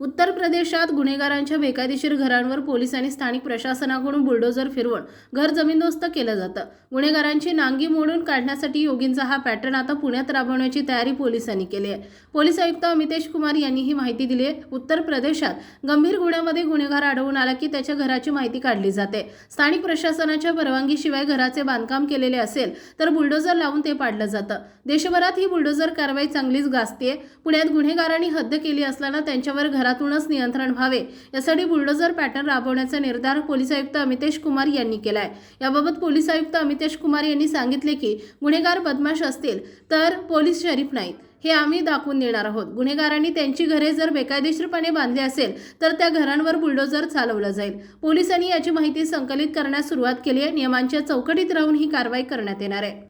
उत्तर प्रदेशात गुन्हेगारांच्या बेकायदेशीर घरांवर पोलीस आणि स्थानिक प्रशासनाकडून बुलडोजर फिरवून घर जमीनदोस्त केलं जातं. गुन्हेगारांची नांगी मोडून काढण्यासाठी योगींचा हा पॅटर्न आता पुण्यात राबवण्याची तयारी पोलिसांनी केली आहे. पोलीस आयुक्त अमितेश कुमार यांनी ही माहिती दिली आहे. उत्तर प्रदेशात गंभीर गुन्ह्यामध्ये गुन्हेगार आढळून आला की त्याच्या घराची माहिती काढली जाते. स्थानिक प्रशासनाच्या परवानगीशिवाय घराचे बांधकाम केलेले असेल तर बुलडोजर लावून ते पाडलं जातं. देशभरात ही बुलडोजर कारवाई चांगलीच गाजते पुण्यात गुन्हेगारांनी हद्द केली असल्यानं त्यांच्यावर घरातूनच नियंत्रण व्हावे यासाठी बुलडोझर पॅटर्न राबवण्याचा निर्धार पोलीस आयुक्त अमितेश कुमार यांनी केलाय. याबाबत पोलीस आयुक्त अमितेश कुमार यांनी सांगितले की गुन्हेगार बदमाश असतील तर पोलीस शरीफ नाहीत. हे आम्ही दाखवून देणार आहोत. गुन्हेगारांनी त्यांची घरे जर बेकायदेशीरपणे बांधली असेल तर त्या घरांवर बुलडोजर चालवलं जाईल. पोलिसांनी याची माहिती संकलित करण्यास सुरुवात केली आहे. नियमांच्या चौकटीत राहून ही कारवाई करण्यात येणार आहे.